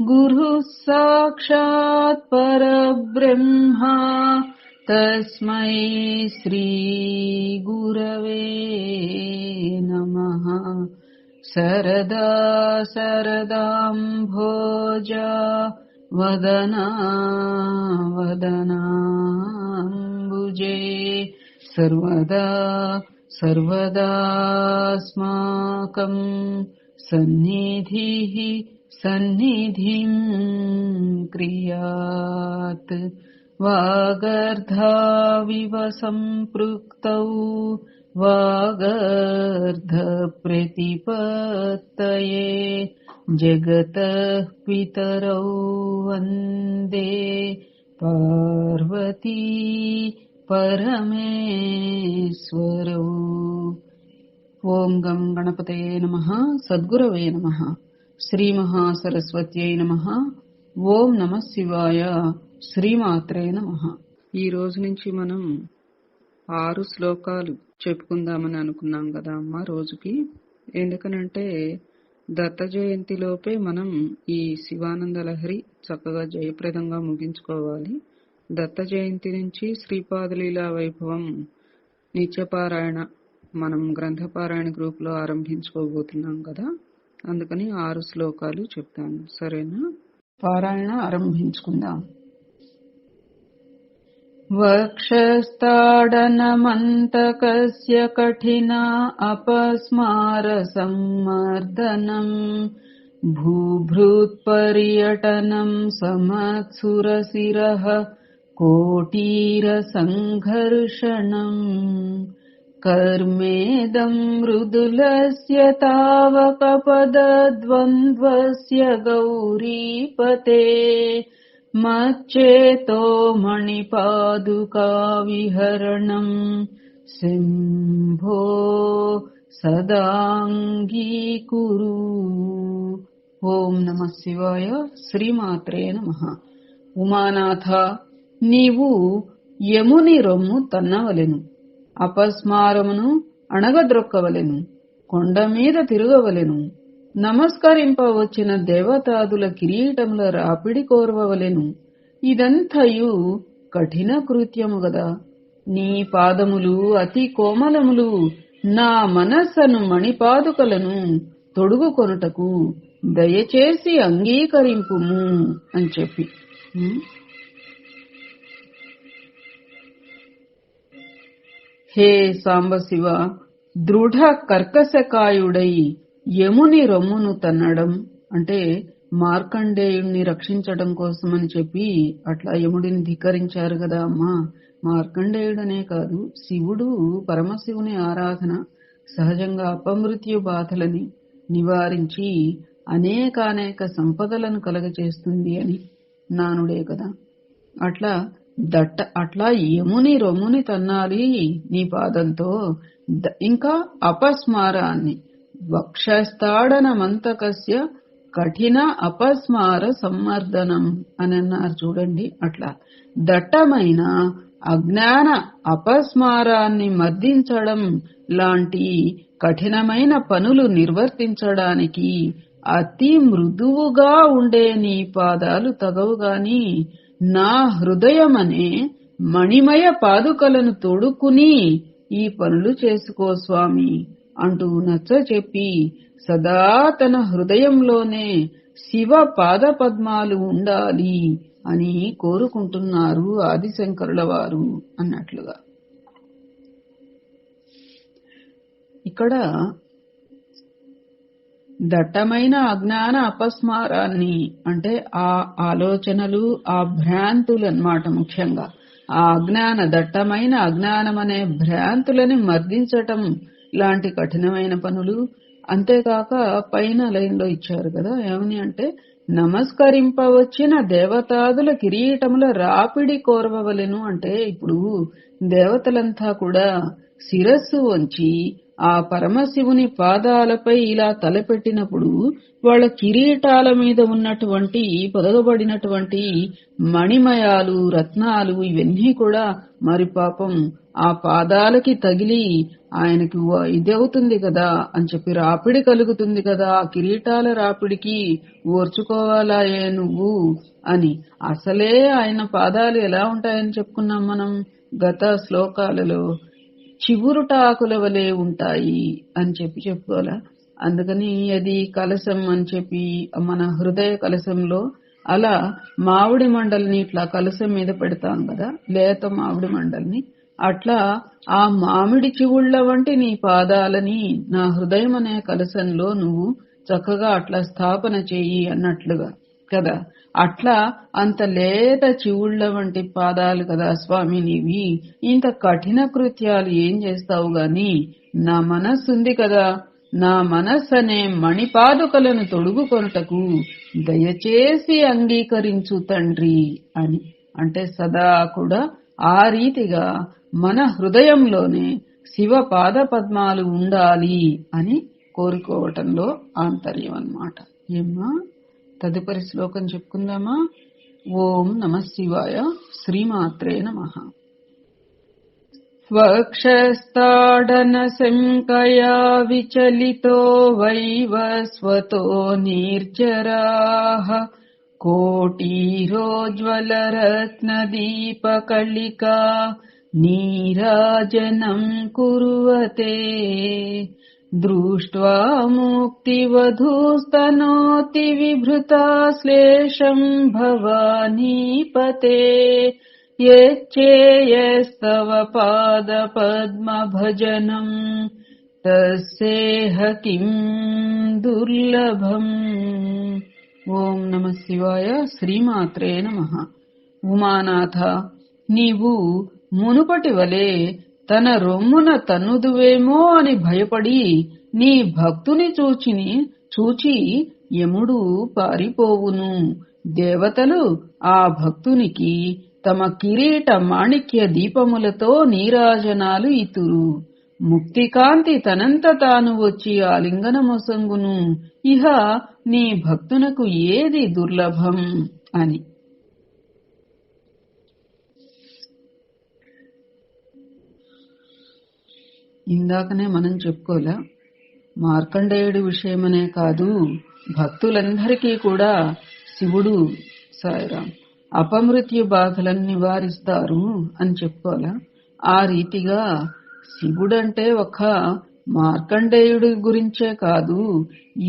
गुरुः साक्षात् परब्रह्मा तस्मै श्रीगुरवे नमः। सरदा सरदाम्भोजा वदना वदनाम्बुजे। सर्वदा सर्वदास्माकम् सन्निधिः सन्निधिम् क्रियात् वागर्धाविव सम्पृक्तौ वागर्धप्रतिपत्तये जगतः पितरौ वन्दे पार्वती परमेश्वरौ। ॐ ओङ्गम् गणपते नमः सद्गुरवे नमः। శ్రీమహాసరస్వత్యై నమ. ఓం నమ శివాయ. శ్రీమాత్రే నమ. ఈ రోజు నుంచి మనం ఆరు శ్లోకాలు చెప్పుకుందామని అనుకున్నాం కదా అమ్మ రోజుకి. ఎందుకనంటే దత్త జయంతిలోపే మనం ఈ శివానంద లహరి చక్కగా జయప్రదంగా ముగించుకోవాలి. దత్త జయంతి నుంచి శ్రీపాదలీలా వైభవం నిత్యపారాయణ మనం గ్రంథపారాయణ గ్రూప్లో ఆరంభించుకోబోతున్నాం కదా. అందుకని ఆరు శ్లోకాలు చెప్తాను సరేనా పారాయణ ఆరంభించుకుందాం వక్షస్థాడనమంతకస్య కఠినా అపస్మార సమ్మర్దనం భూభృత్పర్యటనం సమత్సురశిరః कोटीरसङ्घर्षणम् कर्मेदम् मृदुलस्य तावकपदद्वन्द्वस्य गौरीपते मच्चेतो मणिपादुकाविहरणम् सिंहो सदाङ्गीकुरु ఓం నమ శివాయ శ్రీమాత్రే నమ ఉమానాథ నీవు యముని రొమ్ము తన్నవలెను అపస్మారమును అణగద్రొక్కవలెను కొండ మీద తిరగవలెను నమస్కరింపవచ్చిన దేవతాదుల కిరీటముల రాపిడి కోరవలెను ఇదంతయు కఠిన కృత్యము గదా. నీ పాదములు అతి కోమలములు నా మనస్సను మణిపాదుకలను తొడుగుకొనుటకు దయచేసి అంగీకరింపుము అని చెప్పి. హే సాంబశివ దృఢ కర్కశకాయుడై యముని రొమ్మును తన్నడం అంటే మార్కండేయుణ్ణి రక్షించడం కోసమని చెప్పి అట్లా యముడిని ధిక్కరించారు కదా అమ్మా. మార్కండేయుడనే కాదు శివుడు పరమశివుని ఆరాధన సహజంగా అపమృత్యు బాధలని నివారించి అనేకానేక సంపదలను కలగచేస్తుంది అని నానుడే కదా. అట్లా దట్ట అట్లా యముని రొమ్ముని తన్నాలి నీ పాదంతో. ఇంకా అపస్మారాన్ని. వక్షస్థాడనమంతకస్య కఠిన అపస్మార సమ్మర్దనం అని అన్నారు చూడండి అట్లా. దట్టమైన అజ్ఞాన అపస్మారాన్ని మర్దించడం లాంటి కఠినమైన పనులు నిర్వర్తించడానికి అతి మృదువుగా ఉండే నీ పాదాలు తగవుగాని నా హృదయమనే మణిమయ పాదుకలను తోడుకుని ఈ పనులు చేసుకో స్వామి అంటూ నచ్చ చెప్పి సదా తన హృదయంలోనే శివ పాద పద్మాలు ఉండాలి అని కోరుకుంటున్నారు ఆదిశంకరుల వారు అన్నట్లుగా. ఇక్కడ దట్టమైన అజ్ఞాన అపస్మారాన్ని అంటే ఆ ఆలోచనలు ఆ భ్రాంతులు అన్నమాట ముఖ్యంగా. ఆ అజ్ఞాన దట్టమైన అజ్ఞానం అనే భ్రాంతులని మర్దించటం లాంటి కఠినమైన పనులు అంతేకాక పైన లైన్లో ఇచ్చారు కదా ఏమని అంటే నమస్కరింపవచ్చిన దేవతాదుల కిరీటముల రాపిడి కోరవలను అంటే ఇప్పుడు దేవతలంతా కూడా శిరస్సు వంచి ఆ పరమశివుని పాదాలపై ఇలా తలపెట్టినప్పుడు వాళ్ళ కిరీటాల మీద ఉన్నటువంటి పొదగబడినటువంటి మణిమయాలు రత్నాలు ఇవన్నీ కూడా మరి పాపం ఆ పాదాలకి తగిలి ఆయనకి వ- ఇది అవుతుంది కదా అని చెప్పి రాపిడి కలుగుతుంది కదా ఆ కిరీటాల రాపిడికి ఓర్చుకోవాలా నువ్వు అని. అసలే ఆయన పాదాలు ఎలా ఉంటాయని చెప్పుకున్నాం మనం గత శ్లోకాలలో. చివురుటాకుల వలె ఉంటాయి అని చెప్పి చెప్పుకోవాలా? అందుకని అది కలశం అని చెప్పి మన హృదయ కలశంలో అలా మామిడి మండలిని ఇట్లా కలశం మీద పెడతాం కదా లేత మామిడి మండలిని. అట్లా ఆ మామిడి చివుళ్ళ వంటి నీ పాదాలని నా హృదయం అనే కలశంలో నువ్వు చక్కగా అట్లా స్థాపన చెయ్యి అన్నట్లుగా కదా. అట్లా అంత లేత చివుళ్ళ వంటి పాదాలు కదా స్వామి నీవి. ఇంత కఠిన కృత్యాలు ఏం చేస్తావు గాని? నా మనస్సుంది కదా. నా మనస్సు అనే మణిపాదుకలను తొడుగుకొనుటకు దయచేసి అంగీకరించు తండ్రి అని. అంటే సదా కూడా ఆ రీతిగా మన హృదయంలోనే శివ పాద పద్మాలు ఉండాలి అని కోరుకోవటంలో ఆంతర్యం అన్నమాట. ఏమ్మా? తదుపరి శ్లోకం చెప్పుకుందామా ఓం నమ శివాయ శ్రీమాత్రే నమ వక్షస్థాడనశంకయా విచలితో వైవస్వతో నిర్జరాः कोटीरोज्ज्वलरत्नदीपकलिका नीराजनं कुर्वते दृष्ट्वा मुक्तिवधूस्तनोति विभृता श्लेषम् भवानीपते यच्चेयस्तव पादपद्मभजनम् तस्येह किम् दुर्लभम् ఓం నమ శివాయ శ్రీమాత్రే నమ ఉమానాథ నీవు మునుపటి వలె తన రొమ్మున తన్నుదువేమో అని భయపడి నీ భక్తుని చూచిని చూచి యముడు పారిపోవును. దేవతలు ఆ భక్తునికి తమ కిరీట మాణిక్య దీపములతో నీరాజనాలు ఇతురు. ముక్తికాంతి తనంత తాను వచ్చి ఆలింగనమొసంగును. ఇహ నీ భక్తునకు ఏది దుర్లభం? అని. ఇందాకనే మనం చెప్పుకోలే. మార్కండేయుడి విషయమనే కాదు భక్తులందరికీ కూడా శివుడు సాయిరాం. అపమృత్యు బాధలను నివారిస్తారు అని చెప్పుకోవాలా ఆ రీతిగా శివుడంటే ఒక మార్కండేయుడి గురించే కాదు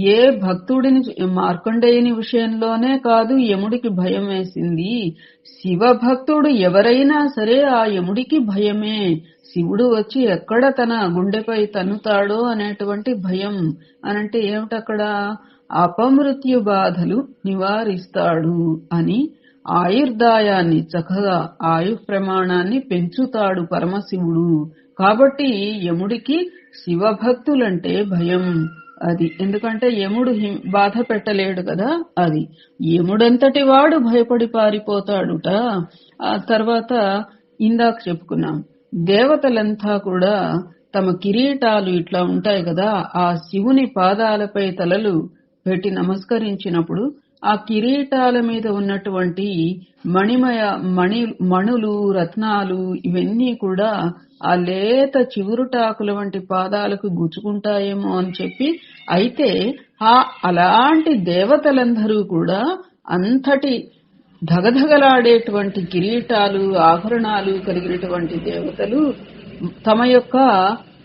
ఏ భక్తుడిని మార్కండేయుని విషయంలోనే కాదు యముడికి భయం వేసింది. శివ భక్తుడు ఎవరైనా సరే ఆ యముడికి భయమే శివుడు వచ్చి ఎక్కడ తన గుండెపై తన్నుతాడో అనేటువంటి భయం అనంటే ఏమిటక్కడ? అపమృత్యు బాధలు నివారిస్తాడు అని ఆయుర్దాయాన్ని చక్కగా ఆయు ప్రమాణాన్ని పెంచుతాడు పరమశివుడు. కాబట్టి యముడికి శివభక్తులంటే భయం అది. ఎందుకంటే యముడు హిం- బాధ పెట్టలేడు కదా అది. యముడంతటి వాడు భయపడి పారిపోతాడుట. ఆ తర్వాత ఇందాక చెప్పుకున్నాం. దేవతలంతా కూడా తమ కిరీటాలు ఇట్లా ఉంటాయి కదా ఆ శివుని పాదాలపై తలలు పెట్టి నమస్కరించినప్పుడు ఆ కిరీటాల మీద ఉన్నటువంటి మణిమయ మణి మణులు రత్నాలు ఇవన్నీ కూడా ఆ లేత చివురుటాకుల వంటి పాదాలకు గుచ్చుకుంటాయేమో అని చెప్పి అయితే ఆ అలాంటి దేవతలందరూ కూడా అంతటి ధగధగలాడేటువంటి కిరీటాలు ఆభరణాలు కలిగినటువంటి దేవతలు తమ యొక్క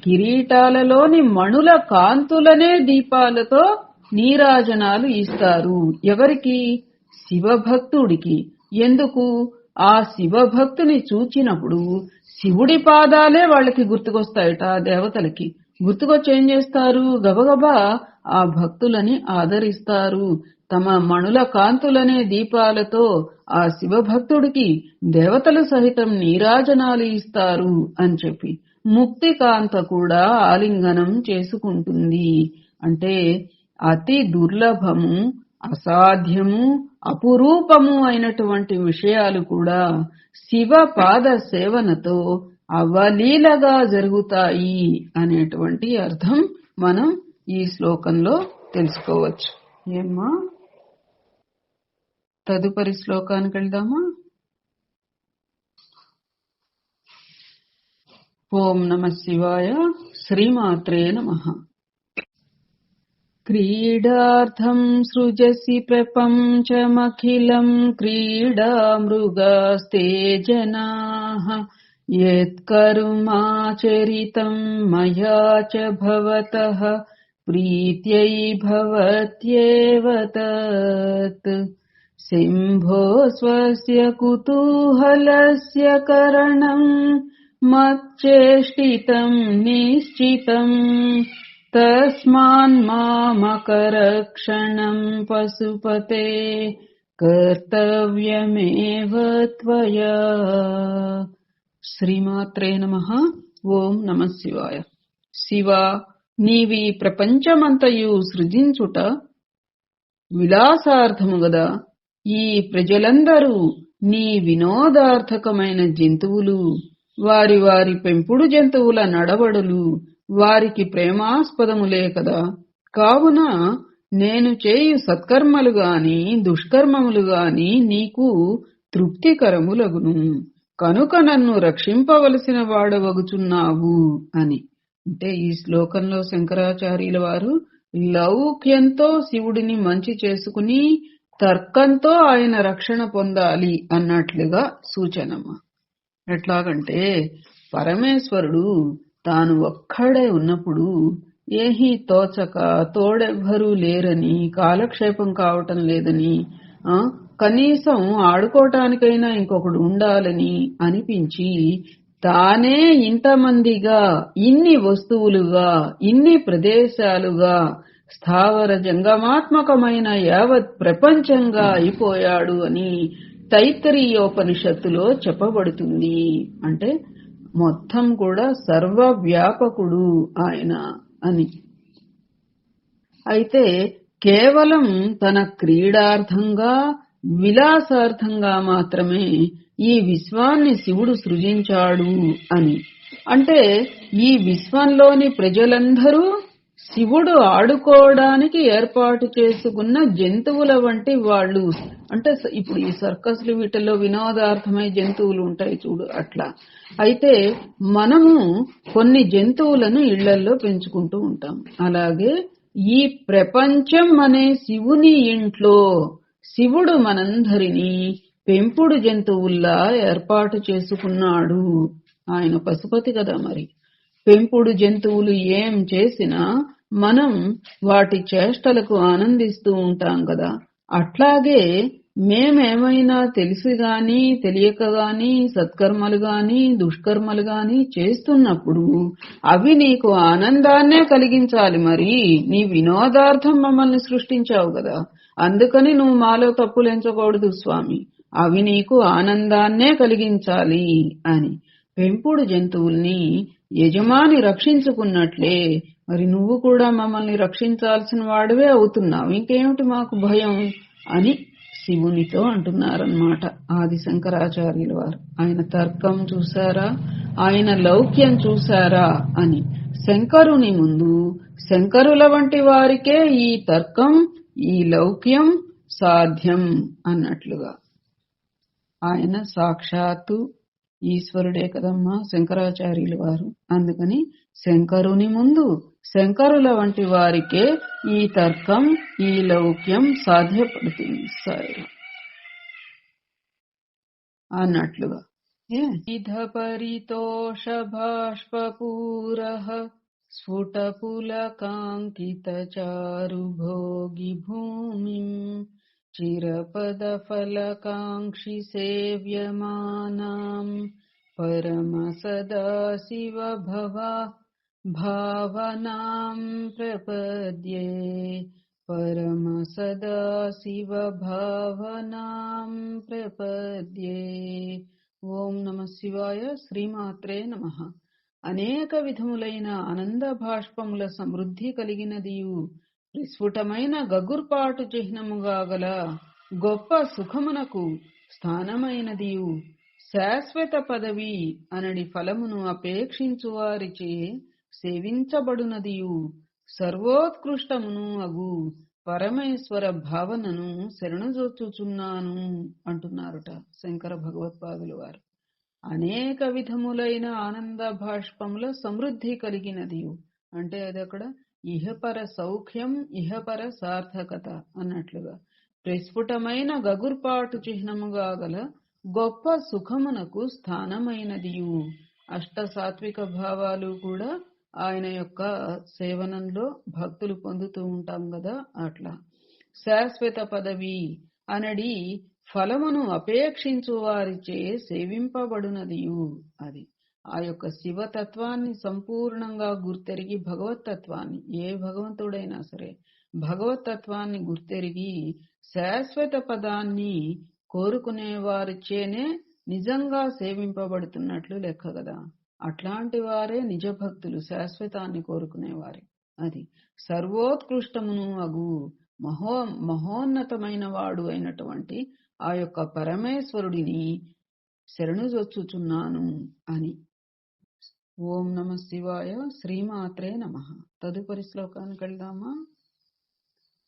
కిరీటాలలోని మణుల కాంతులనే దీపాలతో నీరాజనాలు ఇస్తారు. ఎవరికి? శివభక్తుడికి. ఎందుకు? ఆ శివభక్తుని చూచినప్పుడు శివుడి పాదాలే వాళ్ళకి గుర్తుకొస్తాయట దేవతలకి. గుర్తుకొచ్చి ఏం చేస్తారు? గబగబా ఆ భక్తులని ఆదరిస్తారు. తమ మణుల కాంతులనే దీపాలతో ఆ శివభక్తుడికి దేవతలు సహితం నీరాజనాలు ఇస్తారు అని చెప్పి ముక్తి కాంత కూడా ఆలింగనం చేసుకుంటుంది. అంటే అతి దుర్లభము అసాధ్యము అపురూపము అయినటువంటి విషయాలు కూడా శివ పాద సేవనతో అవలీలగా జరుగుతాయి అనేటువంటి అర్థం మనం ఈ శ్లోకంలో తెలుసుకోవచ్చు. ఏమ్మా? తదుపరి శ్లోకానికి వెళ్దామా ఓం నమ శివాయ శ్రీమాత్రే నమ క్రీడార్థం సృజసి ప్రపంచమఖిలం క్రీడామృగాస్తే జనాః యత్కర్మాచరితం మయా చ భవతः ప్రీత్యై భవత్యేవ తత్ శంభో స్వస్య కుతూహలస్య కరణం మచ్చేష్టితం నిశ్చితం తస్మాన్మామకరక్షణం పశుపతే కర్తవ్యమేవ త్వయా శ్రీమాత్రే నమ ఓం నమ శివాయ శివ నీవి ప్రపంచమంతయు సృజించుట విలాసార్థము గదా ఈ ప్రజలందరూ నీ వినోదార్థకమైన జంతువులు. వారి వారి పెంపుడు జంతువుల నడవడులు. వారికి ప్రేమాస్పదములే కదా కావున నేను చేయు సత్కర్మలు గాని దుష్కర్మములు గాని నీకు తృప్తికరములగును. కనుక నన్ను రక్షింపవలసిన వాడవగుచున్నావు అని. అంటే ఈ శ్లోకంలో శంకరాచార్యుల వారు లౌక్యంతో శివుడిని మంచి చేసుకుని తర్కంతో ఆయన రక్షణ పొందాలి అన్నట్లుగా సూచనమ్మ. ఎట్లాగంటే పరమేశ్వరుడు తాను ఒక్కడే ఉన్నప్పుడు ఏహీ తోచక తోడెవ్వరూ లేరని కాలక్షేపం కావటం లేదని ఆ కనీసం ఆడుకోవటానికైనా ఇంకొకడు ఉండాలని అనిపించి తానే ఇంతమందిగా ఇన్ని వస్తువులుగా ఇన్ని ప్రదేశాలుగా స్థావర జంగమాత్మకమైన యావత్ ప్రపంచంగా అయిపోయాడు అని తైత్తరీయోపనిషత్తులో చెప్పబడుతుంది. అంటే మొత్తం కూడా సర్వవ్యాపకుడు ఆయన అని. అయితే కేవలం తన క్రీడార్థంగా విలాసార్థంగా మాత్రమే ఈ విశ్వాన్ని శివుడు సృజించాడు అని. అంటే ఈ విశ్వంలోని ప్రజలందరూ శివుడు ఆడుకోవడానికి ఏర్పాటు చేసుకున్న జంతువుల వంటి వాళ్ళు. అంటే ఇప్పుడు ఈ సర్కస్లు వీటిల్లో వినోదార్థమై జంతువులు ఉంటాయి చూడు అట్లా. అయితే మనము కొన్ని జంతువులను ఇళ్ళల్లో పెంచుకుంటూ ఉంటాం. అలాగే ఈ ప్రపంచం అనే శివుని ఇంట్లో శివుడు మనందరినీ పెంపుడు జంతువుల్లా ఏర్పాటు చేసుకున్నాడు. ఆయన పశుపతి కదా మరి. పెంపుడు జంతువులు ఏం చేసినా మనం వాటి చేష్టలకు ఆనందిస్తూ ఉంటాం కదా. అట్లాగే మేమేమైనా తెలిసి గాని తెలియక గాని సత్కర్మలు గాని దుష్కర్మలు గాని చేస్తున్నప్పుడు అవి నీకు ఆనందాన్నే కలిగించాలి మరి. నీ వినోదార్థం మమ్మల్ని సృష్టించావు కదా. అందుకని నువ్వు మాలో తప్పులు ఎంచకూడదు స్వామి. అవి నీకు ఆనందాన్నే కలిగించాలి అని. పెంపుడు జంతువుల్ని యజమాని రక్షించుకున్నట్లే. మరి నువ్వు కూడా మమ్మల్ని రక్షించాల్సిన వాడివే అవుతున్నావు. ఇంకేమిటి మాకు భయం అని శివునితో అంటున్నారన్నమాట ఆది శంకరాచార్యుల వారు. ఆయన తర్కం చూసారా ఆయన లౌక్యం చూసారా అని. శంకరుని ముందు శంకరుల వంటి వారికే ఈ తర్కం ఈ లౌక్యం సాధ్యం అన్నట్లుగా. ఆయన సాక్షాత్తు ఈశ్వరుడే కదమ్మా శంకరాచార్యులు వారు. అందుకని శంకరుని ముందు శంకరుల వంటి వారికే ఈ తర్కం ఈ లౌక్యం సాధ్యపడుతుంది సార్. అన్నట్లుగా. ఇధ పరితోష బాష్పూర స్ఫుటపులకాంకిత చారు భోగి భూమిం चिरपदफलकाङ्क्षि सेव्यमानाम् परम सदाशिव भवा भावनाम् प्रपद्ये परम सदाशिव భావనాం ప్రపద్యే ఓం నమ శివాయ శ్రీమాత్రే నమ అనేక విధములైన ఆనంద భాష్పముల సమృద్ధి కలిగినదియు విస్ఫుటమైన గగుర్పాటు చిహ్నముగా గల గొప్ప సుఖమునకు స్థానమైనదియు. శాశ్వత పదవి అనడి ఫలమును అపేక్షించు వారిచే సేవించబడునదియు. సర్వోత్కృష్టమును అగు పరమేశ్వర భావనను శరణుజొచ్చుచున్నాను అంటున్నారుట శంకర భగవత్పాదులు వారు. అనేక విధములైన ఆనంద భాష్పముల సమృద్ధి కలిగినదియు. అంటే అది అక్కడ ఇహపర సౌఖ్యం ఇహపర సార్థకత అన్నట్లుగా. ప్రస్ఫుటమైన గగుర్పాటు చిహ్నముగా గల గొప్ప సుఖమునకు స్థానమైనదియు. అష్ట సాత్విక భావాలు కూడా ఆయన యొక్క సేవనంలో భక్తులు పొందుతూ ఉంటాం కదా అట్లా. శాశ్వత పదవి అనడి ఫలమును అపేక్షించు వారిచే సేవింపబడునదియు అది. ఆ యొక్క శివతత్వాన్ని సంపూర్ణంగా గుర్తెరిగి భగవతత్వాన్ని ఏ భగవంతుడైనా సరే భగవతత్వాన్ని గుర్తెరిగి శాశ్వత పదాన్ని కోరుకునే వారిచేనే నిజంగా సేవింపబడుతున్నట్లు లెక్క కదా. అట్లాంటి వారే నిజ భక్తులు శాశ్వతాన్ని కోరుకునేవారే. అది సర్వోత్కృష్టమును అగు మహో మహోన్నతమైన వాడు అయినటువంటి ఆ యొక్క పరమేశ్వరుడిని శరణు చొచ్చుచున్నాను అని ఓం నమ శివాయ శ్రీమాత్రే నమ తదుపరి శ్లోకానికి వెళ్దామా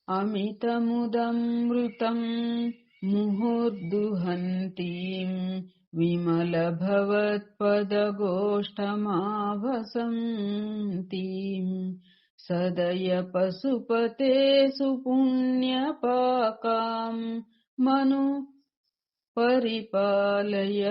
అమితముదమృతం ముహుర్దుహంతీం విమలభవత్పదగోష్టమావసంతీం సదయ పశుపతే సుపుణ్యపాకాం మను పరిపాలయ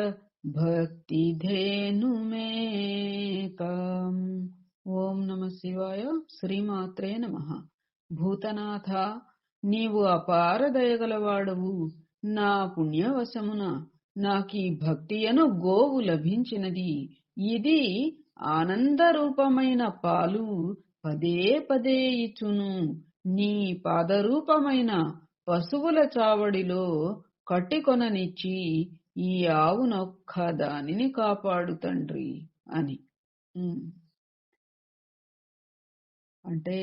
భక్తిధేనుమేకాం ఓం నమ శివాయ శ్రీమాత్రే నమ భూతనాథ నీవు అపార దయగలవాడవు. నా పుణ్యవశమున నాకీ భక్తియను గోవు లభించినది. ఇది ఆనందరూపమైన పాలు. పదే పదే ఇచ్చును. నీ పాదరూపమైన పశువుల చావడిలో కట్టికొననిచ్చి ఈ ఆవునొక్క దానిని కాపాడు తండ్రి అని. అంటే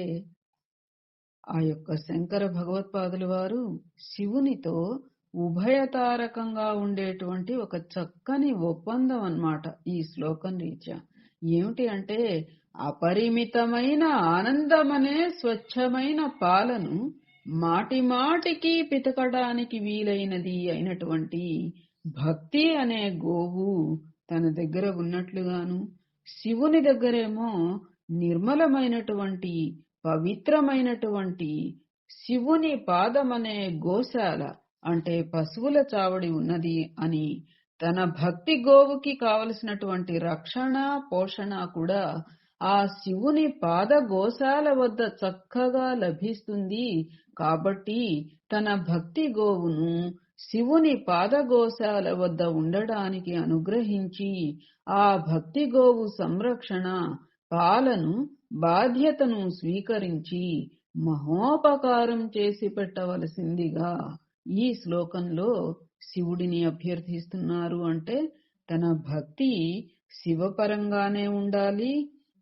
ఆ యొక్క శంకర భగవత్పాదుల వారు శివునితో ఉభయతారకంగా ఉండేటువంటి ఒక చక్కని ఒప్పందం అన్నమాట ఈ శ్లోకం రీత్యా. ఏమిటి అంటే అపరిమితమైన ఆనందమనే స్వచ్ఛమైన పాలను మాటి మాటికి పితకడానికి వీలైనది అయినటువంటి భక్తి అనే గోవు తన దగ్గర ఉన్నట్లుగాను శివుని దగ్గరేమో నిర్మలమైనటువంటి పవిత్రమైనటువంటి శివుని పాదమనే గోశాల అంటే పశువుల చావడి ఉన్నది అని తన భక్తి గోవుకి కావలసినటువంటి రక్షణ పోషణ కూడా ఆ శివుని పాద గోశాల వద్ద చక్కగా లభిస్తుంది కాబట్టి తన భక్తి గోవును శివుని పాదగోశాల వద్ద ఉండడానికి అనుగ్రహించి ఆ భక్తి గోవు సంరక్షణ పాలను బాధ్యతను స్వీకరించి మహోపకారం చేసి పెట్టవలసిందిగా ఈ శ్లోకంలో శివుడిని అభ్యర్థిస్తున్నారు. అంటే తన భక్తి శివపరంగానే ఉండాలి.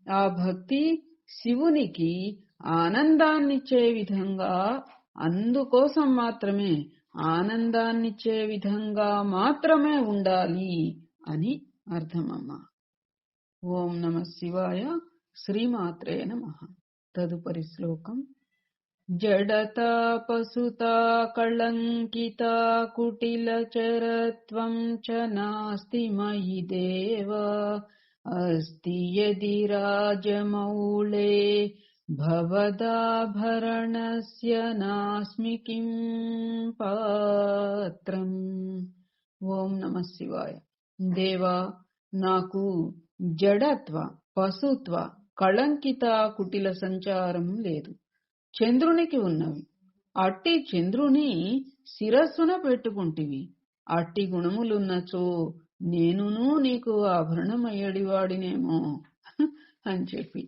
ఆ భక్తి శివునికి ఆనందాన్నిచ్చే విధంగా అందుకోసం మాత్రమే ఆనందాన్నిచ్చే విధంగా మాత్రమే ఉండాలి అని అర్థమమ్మా. ఓం నమ శివాయ శ్రీమాత్రే నమ. తదుపరి శ్లోకం. జడతా పసుతా కళంకితా కుటిలచరత్వం చ నాస్తి మయి దేవ. అస్తి యది రాజమౌళే భవదాభరణస్య నాస్మి కిం పాత్రం ఓం నమ శివాయ దేవా నాకు జడత్వ పశుత్వ కళంకిత కుటిల సంచారం లేదు చంద్రునికి ఉన్నవి। అట్టి చంద్రుని శిరస్సున పెట్టుకుంటివి। అట్టి గుణములున్నచో నేనును నీకు ఆభరణమయ్యడివాడినేమో అని చెప్పి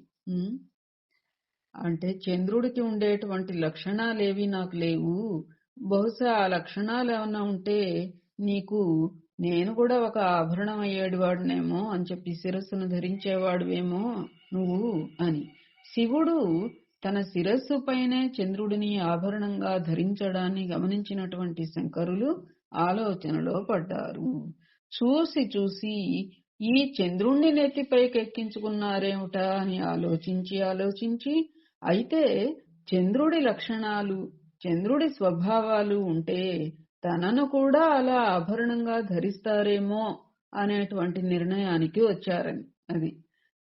అంటే చంద్రుడికి ఉండేటువంటి లక్షణాలేవి నాకు లేవు. బహుశా ఆ లక్షణాలు ఏమైనా ఉంటే నీకు నేను కూడా ఒక ఆభరణం అయ్యేవాడినేమో అని చెప్పి శిరస్సును ధరించేవాడువేమో నువ్వు అని. శివుడు తన శిరస్సు పైనే చంద్రుడిని ఆభరణంగా ధరించడాన్ని గమనించినటువంటి శంకరులు ఆలోచనలో పడ్డారు. చూసి చూసి ఈ చంద్రుణ్ణి నెత్తిపైకెక్కించుకున్నారేమిటా అని ఆలోచించి ఆలోచించి అయితే చంద్రుడి లక్షణాలు చంద్రుడి స్వభావాలు ఉంటే తనను కూడా అలా ఆభరణంగా ధరిస్తారేమో అనేటువంటి నిర్ణయానికి వచ్చారని. అది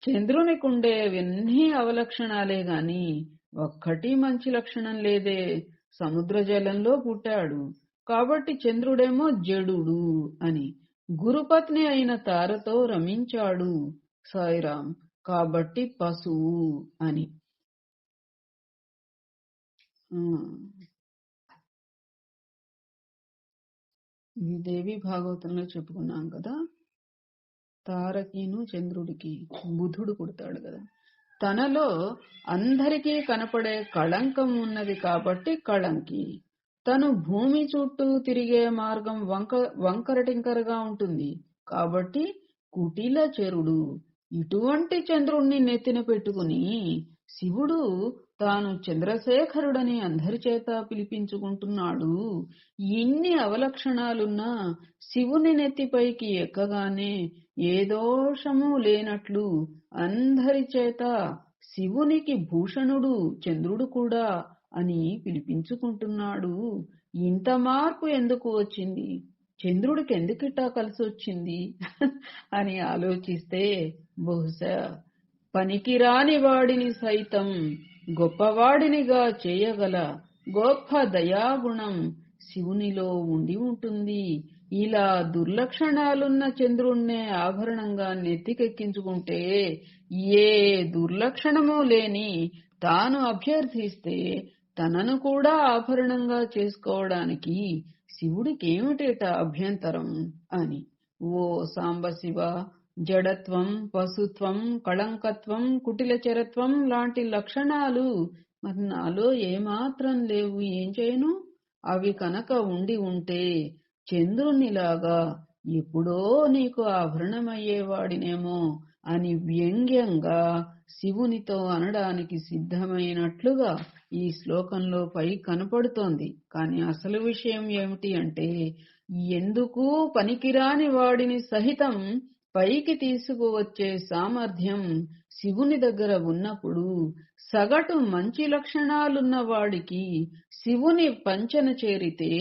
చంద్రునికుండేవన్నీ అవలక్షణాలే గాని ఒక్కటి మంచి లక్షణం లేదే. సముద్ర జలంలో పుట్టాడు. కాబట్టి చంద్రుడేమో జడుడు అని గురుపత్ని అయిన తారతో రమించాడు సాయిరాం. కాబట్టి పశువు అని ఇది దేవి భాగవతంలో చెప్పుకున్నాం కదా తారకిను చంద్రుడికి బుధుడు పుడతాడు కదా. తనలో అందరికీ కనపడే కళంకం ఉన్నది కాబట్టి కళంకి. తను భూమి చుట్టూ తిరిగే మార్గం వంక వంకరటింకరగా ఉంటుంది. కాబట్టి కుటిల చెరుడు ఇటువంటి చంద్రుణ్ణి నెత్తిన పెట్టుకుని శివుడు తాను చంద్రశేఖరుడని అందరి చేత పిలిపించుకుంటున్నాడు. ఇన్ని అవలక్షణాలున్నా శివుని నెత్తిపైకి ఎక్కగానే ఏ దోషము లేనట్లు అందరి చేత శివునికి భూషణుడు చంద్రుడు కూడా అని పిలిపించుకుంటున్నాడు. ఇంత మార్పు ఎందుకు వచ్చింది? చంద్రుడికి ఎందుకిట్టా కలిసి వచ్చింది అని ఆలోచిస్తే బహుశా పనికిరాని వాడిని సైతం గొప్పవాడినిగా చేయగల గొప్ప దయాగుణం శివునిలో ఉండి ఉంటుంది. ఇలా దుర్లక్షణాలున్న చంద్రుణ్ణే ఆభరణంగా నెత్తికెక్కించుకుంటే ఏ దుర్లక్షణము లేని తాను అభ్యర్థిస్తే తనను కూడా ఆభరణంగా చేసుకోవడానికి శివుడికేమిటేట అభ్యంతరం అని. ఓ సాంబశివ జడత్వం పశుత్వం కళంకత్వం కుటిలచరత్వం లాంటి లక్షణాలు. మరి నాలో ఏమాత్రం లేవు ఏం చేయను? అవి కనుక ఉండి ఉంటే చంద్రునిలాగా ఎప్పుడో నీకు ఆభరణమయ్యేవాడినేమో అని వ్యంగ్యంగా శివునితో అనడానికి సిద్ధమైనట్లుగా ఈ శ్లోకంలో పై కనపడుతోంది. కానీ అసలు విషయం ఏమిటి అంటే ఎందుకు పనికిరాని వాడిని సహితం పైకి తీసుకువచ్చే సామర్థ్యం శివుని దగ్గర ఉన్నప్పుడు సగటు మంచి లక్షణాలున్న వాడికి శివుని పంచన చేరితే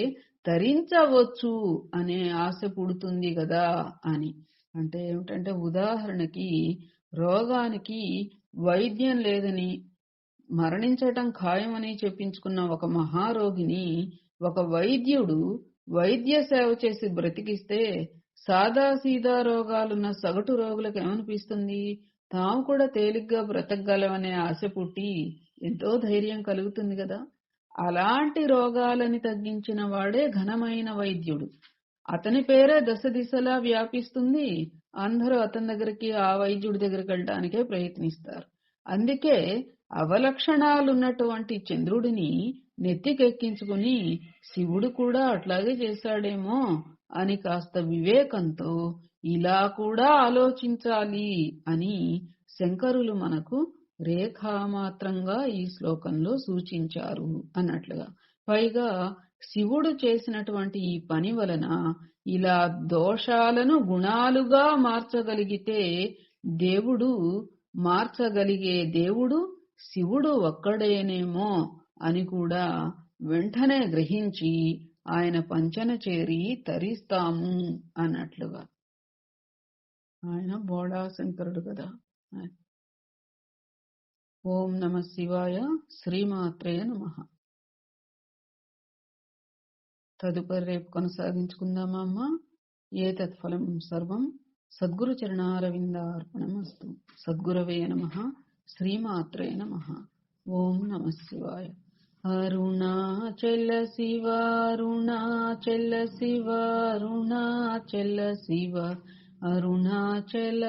తరించవచ్చు అనే ఆశ పుడుతుంది కదా అని. అంటే ఏమిటంటే ఉదాహరణకి రోగానికి వైద్యం లేదని మరణించటం ఖాయమని చెప్పించుకున్న ఒక మహారోగిని ఒక వైద్యుడు వైద్య సేవ చేసి బ్రతికిస్తే సాదా సీదా రోగాలున్న సగటు రోగులకు ఏమనిపిస్తుంది? తాము కూడా తేలిగ్గా బ్రతకగలమనే ఆశ పుట్టి ఎంతో ధైర్యం కలుగుతుంది కదా? అలాంటి రోగాలని తగ్గించిన వాడే ఘనమైన వైద్యుడు. అతని పేరే దశ దిశలా వ్యాపిస్తుంది. అందరూ అతని దగ్గరికి ఆ వైద్యుడి దగ్గరికి వెళ్ళడానికే ప్రయత్నిస్తారు. అందుకే అవలక్షణాలున్నటువంటి చంద్రుడిని నెత్తికెక్కించుకుని శివుడు కూడా అట్లాగే చేశాడేమో అని కాస్త వివేకంతో ఇలా కూడా ఆలోచించాలి అని శంకరులు మనకు రేఖామాత్రంగా ఈ శ్లోకంలో సూచించారు అన్నట్లుగా. పైగా శివుడు చేసినటువంటి ఈ పని వలన ఇలా దోషాలను గుణాలుగా మార్చగలిగితే దేవుడు మార్చగలిగే దేవుడు శివుడు ఒక్కడేనేమో అని కూడా వెంటనే గ్రహించి ఆయన పంచన చేరి తరిస్తాము అన్నట్లుగా. ఆయన బోడాశంకరుడు కదా. ఓం నమ శివాయ శ్రీమాత్రే నమ. తదుపరి రేపు కొనసాగించుకుందామా అమ్మ? ఏ తత్ఫలం సర్వం? సద్గురు చరణారవిందార్పణమస్తు. సద్గురవే నమ. శ్రీమాత్రే నమ. ఓం నమ శివాయ. అరుణాచల శివ అరుణాచల శివ అరుణాచల శివ అరుణాచల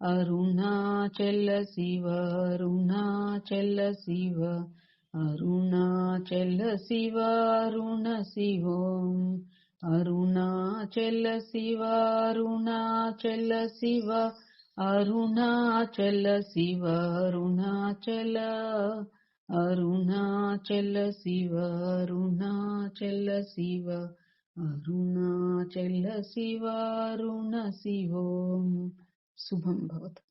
అరుణాచల శివ అరుణాచల శివ అరుణాచల శివ అరుణ శివోం అరుణాచల శివ అరుణాచల శివ అరుణాచల శివ అరుణాచల అరుణాచల శివ అరుణాచల శివ అరుణాచల శివ అరుణ శివోం. శుభం భవతు.